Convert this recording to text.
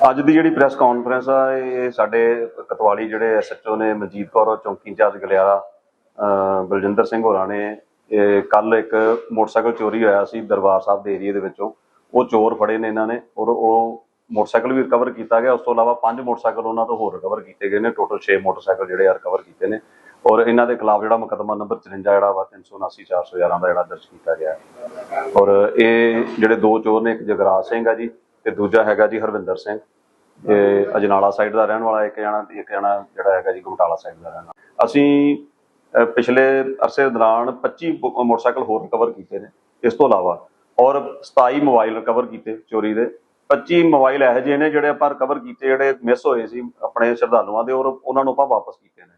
ਅੱਜ ਦੀ ਜਿਹੜੀ press conference ਆ, ਇਹ ਸਾਡੇ ਕਤਵਾਲੀ ਜਿਹੜੇ ਐਸਐਚਓ ਨੇ, ਮਨਜੀਤ ਕੌਰ ਔਰ ਚੌਂਕੀ ਇੰਚਾਰਜ ਗਲਿਆਰਾ ਬਲਜਿੰਦਰ ਸਿੰਘ ਹੋਰਾਂ ਨੇ ਕੱਲ ਇੱਕ ਮੋਟਰਸਾਈਕਲ ਚੋਰੀ ਹੋਇਆ ਸੀ ਦਰਬਾਰ ਸਾਹਿਬ ਦੇ ਏਰੀਆ ਦੇ ਵਿੱਚੋਂ। ਉਹ ਚੋਰ ਫੜੇ ਨੇ ਇਹਨਾਂ ਨੇ ਔਰ ਉਹ ਮੋਟਰਸਾਈਕਲ ਵੀ ਰਿਕਵਰ ਕੀਤਾ ਗਿਆ। ਉਸ ਤੋਂ ਇਲਾਵਾ ਪੰਜ ਮੋਟਰਸਾਈਕਲ ਉਹਨਾਂ ਤੋਂ ਹੋਰ ਰਿਕਵਰ ਕੀਤੇ ਗਏ ਨੇ। ਟੋਟਲ 6 ਮੋਟਰਸਾਈਕਲ ਜਿਹੜੇ ਆ ਰਿਕਵਰ ਕੀਤੇ ਨੇ। ਔਰ ਇਹਨਾਂ ਦੇ ਖਿਲਾਫ ਜਿਹੜਾ ਮੁਕੱਦਮਾ ਨੰਬਰ 53 ਜਿਹੜਾ ਵਾ 379 411 ਦਾ ਜਿਹੜਾ ਦਰਜ ਕੀਤਾ ਗਿਆ ਔਰ ਇਹ ਜਿਹੜੇ ਦੋ ਚੋਰ ਨੇ, ਇੱਕ ਜਗਰਾਜ ਸਿੰਘ ਆ ਜੀ ਤੇ ਦੂਜਾ ਹੈਗਾ ਜੀ ਹਰਵਿੰਦਰ ਸਿੰਘ। ਇਹ ਅਜਨਾਲਾ ਸਾਈਡ ਦਾ ਰਹਿਣ ਵਾਲਾ ਇੱਕ ਜਣਾ ਇੱਕ ਜਣਾ ਜਿਹੜਾ ਹੈਗਾ ਜੀ ਗੁਮਟਾਲਾ ਸਾਈਡ ਦਾ ਰਹਿਣ ਵਾਲਾ। ਅਸੀਂ ਪਿਛਲੇ ਅਰਸੇ ਦੌਰਾਨ 25 ਮੋਟਰਸਾਈਕਲ ਹੋਰ ਰਿਕਵਰ ਕੀਤੇ ਨੇ, ਇਸ ਤੋਂ ਇਲਾਵਾ। ਔਰ 27 ਮੋਬਾਈਲ ਰਿਕਵਰ ਕੀਤੇ ਚੋਰੀ ਦੇ। 25 ਮੋਬਾਈਲ ਇਹੋ ਜਿਹੇ ਨੇ ਜਿਹੜੇ ਆਪਾਂ ਰਿਕਵਰ ਕੀਤੇ, ਜਿਹੜੇ ਮਿਸ ਹੋਏ ਸੀ ਆਪਣੇ ਸ਼ਰਧਾਲੂਆਂ ਦੇ, ਔਰ ਉਹਨਾਂ ਨੂੰ ਆਪਾਂ ਵਾਪਸ ਕੀਤੇ ਨੇ।